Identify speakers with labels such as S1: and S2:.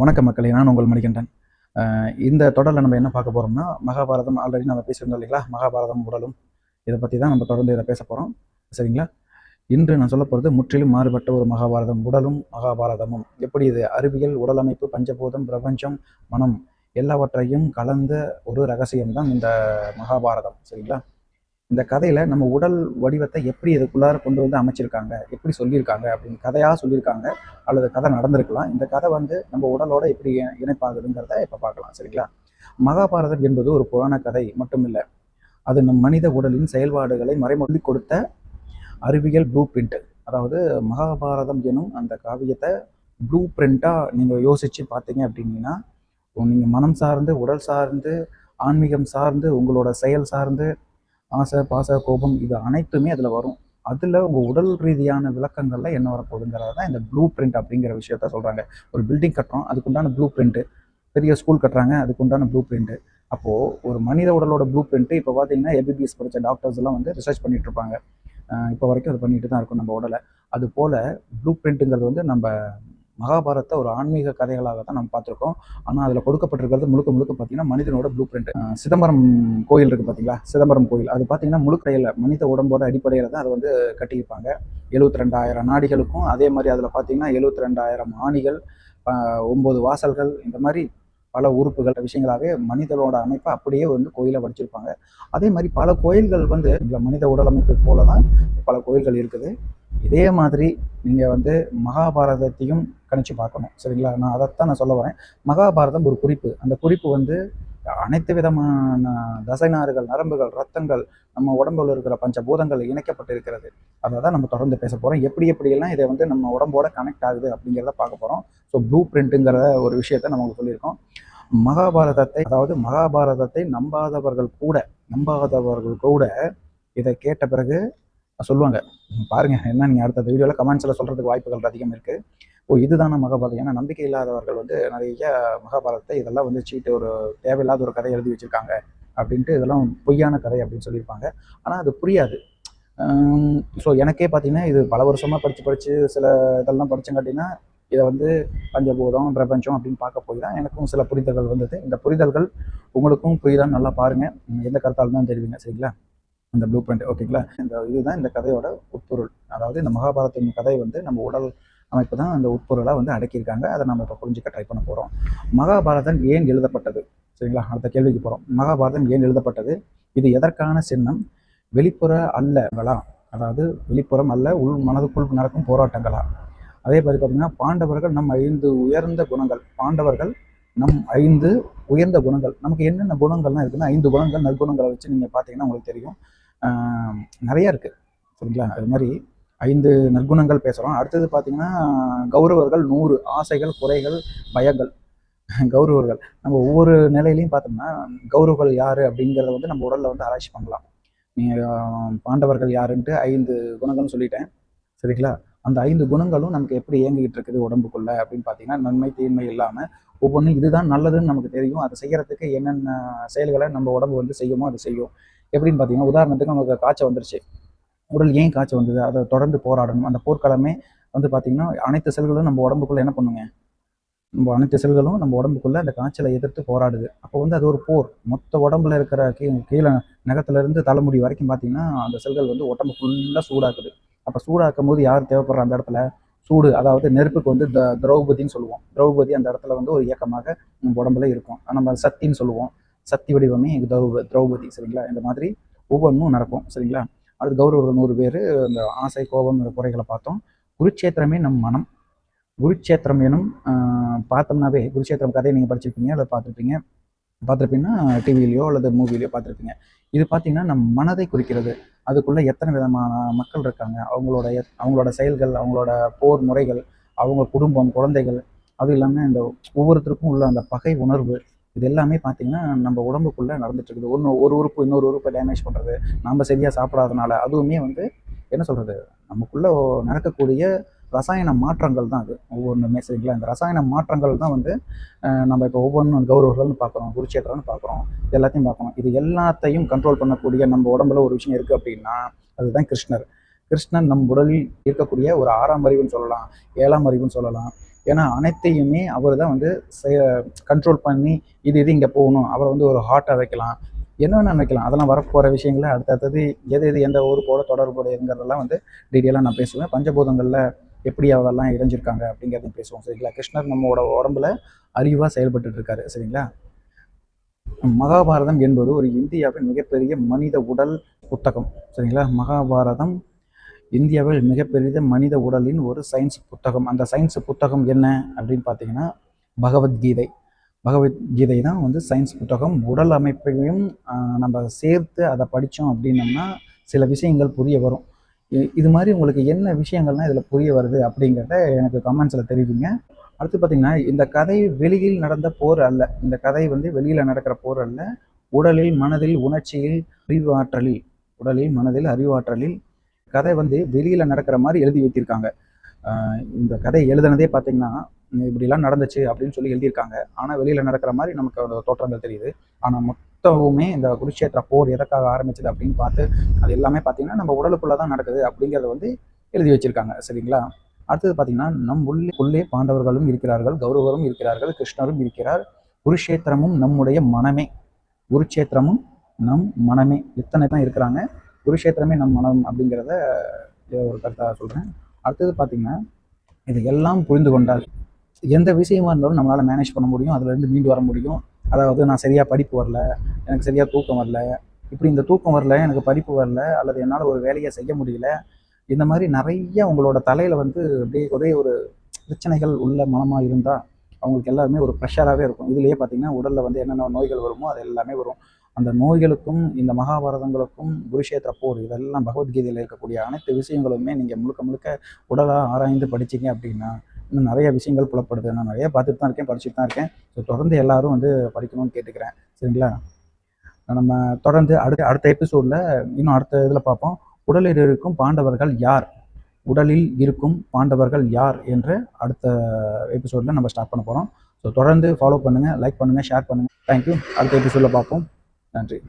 S1: வணக்க மக்களை நான் உங்கள் மணிகண்டன். இந்த தொடரில் நம்ம என்ன பார்க்க போகிறோம்னா மகாபாரதம் ஆல்ரெடி நம்ம பேசியிருந்தோம் இல்லைங்களா? மகாபாரதம் உடலும் இதை பற்றி தான் நம்ம தொடர்ந்து இதை பேச போகிறோம் சரிங்களா? இன்று நான் சொல்ல போகிறது முற்றிலும் மாறுபட்ட ஒரு மகாபாரதம் உடலும் மகாபாரதமும். எப்படி இது? அறிவியல் உடலமைப்பு பஞ்சபூதம் பிரபஞ்சம் மனம் எல்லாவற்றையும் கலந்த ஒரு ரகசியம்தான் இந்த மகாபாரதம். சரிங்களா? இந்த கதையில நம்ம உடல் வடிவத்தை எப்படி இதுக்குள்ளார கொண்டு வந்து அமைச்சிருக்காங்க எப்படி சொல்லியிருக்காங்க அப்படின்னு கதையா சொல்லியிருக்காங்க அல்லது கதை நடந்திருக்கலாம். இந்த கதை வந்து நம்ம உடலோட எப்படி இணைப்பாகுதுங்கிறத இப்போ பார்க்கலாம் சரிங்களா? மகாபாரதம் என்பது ஒரு புராண கதை மட்டுமில்லை. அது நம் மனித உடலின் செயல்பாடுகளை மறைமொழி கொடுத்த அறிவியல் ப்ளூ பிரிண்ட் அதாவது மகாபாரதம் எனும் அந்த காவியத்தை ப்ளூ பிரிண்ட்டாக நீங்கள் யோசித்து பார்த்தீங்க அப்படின்னா நீங்கள் மனம் சார்ந்து உடல் சார்ந்து ஆன்மீகம் சார்ந்து உங்களோட செயல் சார்ந்து ஆசை பாச கோபம் இது அனைத்துமே அதில் வரும். அதில் உங்கள் உடல் ரீதியான விளக்கங்கள்லாம் என்ன வரப்போகுதுங்கிறது தான் இந்த ப்ளூ பிரிண்ட் அப்படிங்கிற விஷயத்த சொல்கிறாங்க ஒரு பில்டிங் கட்டுறோம் அதுக்குண்டான ப்ளூ பிரிண்ட்டு பெரிய ஸ்கூல் கட்டுறாங்க அதுக்குண்டான ப்ளூ பிரிண்ட்டு அப்போது ஒரு மனித உடலோட ப்ளூ பிரிண்ட்டு இப்போ பார்த்தீங்கன்னா எபிபிஎஸ் படித்த டாக்டர்ஸ் எல்லாம் வந்து ரிசர்ச் பண்ணிகிட்டு இருப்பாங்க. இப்போ வரைக்கும் அது பண்ணிட்டு தான் இருக்கும் நம்ம உடலை. அது போல் ப்ளூ பிரிண்ட்டுங்கிறது வந்து நம்ம மகாபாரத்தை ஒரு ஆன்மீக கதைகளாக தான் நம்ம பார்த்துருக்கோம். ஆனால் அதில் கொடுக்கப்பட்டிருக்கிறது முழுக்க முழுக்க பார்த்தீங்கன்னா மனிதனோட ப்ளூ பிரிண்ட் சிதம்பரம் கோயில் இருக்குது பார்த்தீங்களா சிதம்பரம் கோயில். அது பார்த்தீங்கன்னா முழுக்கையில் மனித உடம்போட அடிப்படையில் தான் அதை வந்து கட்டியிருப்பாங்க. எழுபத்தி ரெண்டாயிரம் நாடிகளுக்கும் அதே மாதிரி அதில் பார்த்தீங்கன்னா எழுபத்தி ரெண்டாயிரம் ஆணிகள் ஒம்பது வாசல்கள் இந்த மாதிரி பல உறுப்புகள் விஷயங்களாகவே மனிதனோட அமைப்பை அப்படியே வந்து கோயிலை வடிச்சிருப்பாங்க. அதே மாதிரி பல கோயில்கள் வந்து இந்த மனித உடல் அமைப்பு போல தான் பல கோயில்கள் இருக்குது. இதே மாதிரி நீங்கள் வந்து மகாபாரதத்தையும் கணிச்சு பார்க்கணும். சரிங்களா? நான் அதைத்தான் நான் சொல்ல வரேன். மகாபாரதம் ஒரு குறிப்பு. அந்த குறிப்பு வந்து அனைத்து விதமான தசைநாறுகள் நரம்புகள் ரத்தங்கள் நம்ம உடம்புல இருக்கிற பஞ்சபூதங்கள் இணைக்கப்பட்டிருக்கிறது. அதை தான் நம்ம தொடர்ந்து பேச போகிறோம் எப்படி எப்படியெல்லாம் இதை வந்து நம்ம உடம்போட கனெக்ட் ஆகுது அப்படிங்கிறத பார்க்க போகிறோம் ஸோ ப்ளூ பிரிண்ட்டுங்கிற ஒரு விஷயத்தை நம்ம சொல்லியிருக்கோம். மகாபாரதத்தை அதாவது மகாபாரதத்தை நம்பாதவர்கள் கூட நம்பாதவர்கள் கூட இதை கேட்ட பிறகு சொல்லுவாங்க. பாருங்க என்ன நீங்கள் அடுத்த வீடியோவில் கமெண்ட்ஸில் சொல்கிறதுக்கு வாய்ப்புகள் அதிகம் இருக்குது ஓ இதுதான மகாபாரதம்? ஏன்னா நம்பிக்கை இல்லாதவர்கள் வந்து நிறைய மகாபாரதத்தை இதெல்லாம் வந்து சீட்டு ஒரு தேவையில்லாத ஒரு கதை எழுதி வச்சுருக்காங்க அப்படின்ட்டு இதெல்லாம் பொய்யான கதை அப்படின்னு சொல்லியிருப்பாங்க. ஆனால் அது புரியாது. ஸோ எனக்கே பார்த்தீங்கன்னா இது பல வருஷமாக படித்து படித்து சில இதெல்லாம் படிச்சங்காட்டினா இதை வந்து பஞ்சபூதம் பிரபஞ்சம் அப்படின்னு பார்க்க போய் தான் எனக்கும் சில புரிதல்கள் வந்தது. இந்த புரிதல்கள் உங்களுக்கும் புரியுதான்னு நல்லா பாருங்கள் எந்த கருத்தாலும் தான் தெரிவிங்க. சரிங்களா? இந்த ப்ளூ பிரிண்ட் ஓகேங்களா இந்த இதுதான் இந்த கதையோட உட்பொருள். அதாவது இந்த மகாபாரதத்தின் கதை வந்து நம்ம உடல் அமைப்பு தான் அந்த உட்பொருளாக வந்து அடக்கியிருக்காங்க. அதை நம்ம இப்போ புரிஞ்சுக்க ட்ரை பண்ண போகிறோம் மகாபாரதம் ஏன் எழுதப்பட்டது? சரிங்களா? அடுத்த கேள்விக்கு போகிறோம் மகாபாரதம் ஏன் எழுதப்பட்டது? இது எதற்கான சின்னம்? வெளிப்புற அல்லங்களா அதாவது வெளிப்புறம் அல்ல உள் மனதுக்குள் நடக்கும் போராட்டங்களா? அதே மாதிரி பார்த்தீங்கன்னா பாண்டவர்கள் நம் ஐந்து உயர்ந்த குணங்கள். பாண்டவர்கள் நம் ஐந்து உயர்ந்த குணங்கள். நமக்கு என்னென்ன குணங்கள்லாம் இருக்குன்னா ஐந்து குணங்கள் நற்குணங்களை வச்சு நீங்கள் பார்த்தீங்கன்னா உங்களுக்கு தெரியும். நிறைய இருக்குது சரிங்களா? அது மாதிரி ஐந்து நற்குணங்கள் பேசுகிறோம் அடுத்தது பார்த்திங்கன்னா கௌரவர்கள் நூறு ஆசைகள் குறைகள் பயங்கள். கௌரவர்கள். நம்ம ஒவ்வொரு நிலையிலையும் பார்த்தோம்னா கௌரவர்கள் யார் அப்படிங்கிறத வந்து நம்ம உடலில் வந்து ஆராய்ச்சி பண்ணலாம். நீங்கள் பாண்டவர்கள் யாருன்ட்டு ஐந்து குணங்கள்னு சொல்லிட்டேன். சரிங்களா? அந்த ஐந்து குணங்களும் நமக்கு எப்படி இயங்கிக்கிட்டு இருக்குது உடம்புக்குள்ள அப்படின்னு பார்த்தீங்கன்னா நன்மை தீன்மை இல்லாமல் ஒவ்வொன்றும் இதுதான் நல்லதுன்னு நமக்கு தெரியும். அதை செய்கிறதுக்கு என்னென்ன செயல்களை நம்ம உடம்பு வந்து செய்யுமோ அதை செய்யும். எப்படின்னு பார்த்தீங்கன்னா உதாரணத்துக்கு நமக்கு காய்ச்சல் வந்துருச்சு. உடல் ஏன் காய்ச்சல் வந்தது? அதை தொடர்ந்து போராடணும். அந்த போர்க்காலமே வந்து பார்த்தீங்கன்னா அனைத்து செல்களும் நம்ம உடம்புக்குள்ள என்ன பண்ணுங்க? நம்ம அனைத்து செல்களும் நம்ம உடம்புக்குள்ள அந்த காய்ச்சலை எதிர்த்து போராடுது. அப்போ வந்து அது ஒரு போர். மொத்த உடம்புல இருக்கிற கீ கீழே நகத்துலேருந்து தலைமுடி வரைக்கும் பார்த்தீங்கன்னா அந்த செல்கள் வந்து உடம்பு ஃபுல்லாக சூடாக்குது. அப்போ சூடாக்கும் போது யார் தேவைப்படுற அந்த இடத்துல? சூடு. அதாவது நெருப்புக்கு வந்து த திரௌபதின்னு சொல்லுவோம். திரௌபதி அந்த இடத்துல வந்து ஒரு இயக்கமாக நம்ம உடம்புல இருக்கும். நம்ம சக்தின்னு சொல்லுவோம். சக்தி வடிவமே திரௌப திரௌபதி சரிங்களா? இந்த மாதிரி ஒவ்வொன்றும் நடக்கும் சரிங்களா? அடுத்து கௌரவர்கள் நூறு பேர் அந்த ஆசை கோபம் குறைகளை பார்த்தோம். குருட்சேத்திரமே நம் மனம். குருட்சேத்திரம் எனும் பார்த்தோம்னாவே குருட்சேத்திரம் கதையை நீங்கள் படிச்சிருப்பீங்க அல்லது பார்த்துருப்பீங்க. பார்த்துருப்பீங்கன்னா டிவிலையோ அல்லது மூவிலையோ பார்த்துருப்பீங்க. இது பார்த்தீங்கன்னா நம் மனதை குறிக்கிறது. அதுக்குள்ளே எத்தனை விதமான மக்கள் இருக்காங்க? அவங்களோட எத்- அவங்களோட செயல்கள் அவங்களோட போர் முறைகள் அவங்க குடும்பம் குழந்தைகள் அது இல்லாமல் இந்த ஒவ்வொருத்தருக்கும் உள்ள அந்த பகை உணர்வு இது எல்லாமே பார்த்தீங்கன்னா நம்ம உடம்புக்குள்ளே நடந்துட்டு இருக்குது. ஒன்று ஒரு உறுப்பு இன்னொரு உறுப்பை டேமேஜ் பண்ணுறது நம்ம சரியாக சாப்பிடாதனால அதுவுமே வந்து என்ன சொல்கிறது நமக்குள்ளே நடக்கக்கூடிய ரசாயன மாற்றங்கள் தான் அது. ஒவ்வொன்றுமே சரிங்களா இந்த ரசாயன மாற்றங்கள் தான் வந்து நம்ம இப்போ ஒவ்வொன்றும் கௌரவர்கள்னு பார்க்குறோம் குருட்சேத்திரம்னு பார்க்குறோம் எல்லாத்தையும் பார்க்கணும் இது எல்லாத்தையும் கண்ட்ரோல் பண்ணக்கூடிய நம்ம உடம்புல ஒரு விஷயம் இருக்குது அப்படின்னா அதுதான் கிருஷ்ணர். கிருஷ்ணன் நம் உடலில் இருக்கக்கூடிய ஒரு ஆறாம் அறிவுன்னு சொல்லலாம் ஏழாம் அறிவுன்னு சொல்லலாம். ஏன்னா அனைத்தையுமே அவர் தான் வந்து கண்ட்ரோல் பண்ணி இது இது இங்கே போகணும். அவரை வந்து ஒரு ஹார்ட்டாக வைக்கலாம். என்னென்ன வைக்கலாம். அதெல்லாம் வரப்போகிற விஷயங்களை அடுத்தடுத்தது எது எது எந்த ஊர் போல தொடர்புடையங்கிறதெல்லாம் வந்து டீட்டெயிலாக நான் பேசுவேன். பஞ்சபூதங்களில் எப்படி அவரெல்லாம் இணைஞ்சிருக்காங்க அப்படிங்கிறதையும் பேசுவோம். சரிங்களா? கிருஷ்ணர் நம்மளோட உடம்புல அறிவாக செயல்பட்டு இருக்காரு. சரிங்களா? மகாபாரதம் என்பது ஒரு இந்தியாவின் மிகப்பெரிய மனித உடல் புத்தகம். சரிங்களா? மகாபாரதம் இந்தியாவில் மிகப்பெரிய மனித உடலின் ஒரு சயின்ஸ் புத்தகம். அந்த சயின்ஸ் புத்தகம் என்ன அப்படின்னு பார்த்தீங்கன்னா பகவத்கீதை. பகவத்கீதை தான் வந்து சயின்ஸ் புத்தகம். உடல் அமைப்பையும் நம்ம சேர்த்து அதை படித்தோம் அப்படின்னம்னா சில விஷயங்கள் புரிய வரும். இது மாதிரி உங்களுக்கு என்ன விஷயங்கள்லாம் இதில் புரிய வருது அப்படிங்கிறத எனக்கு கமெண்ட்ஸில் தெரிவிங்க. அடுத்து பார்த்தீங்கன்னா இந்த கதை வெளியில் நடந்த போர் அல்ல. இந்த கதை வந்து வெளியில் நடக்கிற போர் அல்ல. உடலில் மனதில் உணர்ச்சியில் அறிவாற்றலில். உடலில் மனதில் அறிவாற்றலில் கதை வந்து வெளியில் நடக்கிற மாதிரி எழுதி வைத்திருக்காங்க. இந்த கதை எழுதுனதே பார்த்தீங்கன்னா இப்படிலாம் நடந்துச்சு அப்படின்னு சொல்லி எழுதியிருக்காங்க. ஆனால் வெளியில் நடக்கிற மாதிரி நமக்கு அந்த தோற்றங்கள் தெரியுது. ஆனால் மொத்தமுமே இந்த குருஷேத்திர போர் எதற்காக ஆரம்பிச்சது அப்படின்னு பார்த்து அது எல்லாமே பார்த்தீங்கன்னா நம்ம உடலுக்குள்ளே தான் நடக்குது அப்படிங்கிறத வந்து எழுதி வச்சிருக்காங்க. சரிங்களா? அடுத்தது பார்த்தீங்கன்னா நம் உள்ளே உள்ளே பாண்டவர்களும் இருக்கிறார்கள் கௌரவரும் இருக்கிறார்கள் கிருஷ்ணரும் இருக்கிறார். குருஷேத்திரமும் நம்முடைய மனமே. குருட்சேத்திரமும் நம் மனமே. இத்தனை தான் இருக்கிறாங்க. குருஷேத்திரமே நம் மனம் அப்படிங்கிறத ஒரு கருத்தாக சொல்கிறேன் அடுத்தது பார்த்தீங்கன்னா இது எல்லாம் புரிந்து கொண்டால் எந்த விஷயமா இருந்தாலும் நம்மளால் மேனேஜ் பண்ண முடியும். அதுலேருந்து மீண்டு வர முடியும். அதாவது நான் சரியாக படிப்பு வரல எனக்கு சரியாக தூக்கம் வரல இப்படி இந்த தூக்கம் வரல எனக்கு படிப்பு வரல அல்லது என்னால் ஒரு வேலையை செய்ய முடியல இந்த மாதிரி நிறைய உங்களோட தலையில் வந்து அப்படியே ஒரே ஒரு பிரச்சனைகள் உள்ள மனமாக இருந்தால் அவங்களுக்கு எல்லாருமே ஒரு ப்ரெஷராகவே இருக்கும். இதுலேயே பார்த்தீங்கன்னா உடலில் வந்து என்னென்ன நோய்கள் வருமோ அது எல்லாமே வரும். அந்த நோய்களுக்கும் இந்த மகாபாரதங்களுக்கும் குருஷேத்திர போர் இதெல்லாம் பகவத்கீதையில் இருக்கக்கூடிய அனைத்து விஷயங்களுமே நீங்கள் முழுக்க முழுக்க உடலாக ஆராய்ந்து படிச்சீங்க அப்படின்னா இன்னும் நிறைய விஷயங்கள் புலப்படுது. நான் நிறைய பார்த்துட்டு தான் இருக்கேன் படிச்சுட்டு தான் இருக்கேன். ஸோ தொடர்ந்து எல்லாரும் வந்து படிக்கணும்னு கேட்டுக்கிறேன். சரிங்களா? நம்ம தொடர்ந்து அடுத்த அடுத்த எபிசோடில் இன்னும் அடுத்த இதில் பார்ப்போம். உடலில் இருக்கும் பாண்டவர்கள் யார்? உடலில் இருக்கும் பாண்டவர்கள் யார்? என்று அடுத்த எபிசோடில் நம்ம ஸ்டார்ட் பண்ண போகிறோம் ஸோ தொடர்ந்து ஃபாலோ பண்ணுங்கள் லைக் பண்ணுங்கள் ஷேர் பண்ணுங்கள் தேங்க்யூ அடுத்த எபிசோடில் பார்ப்போம். நன்றி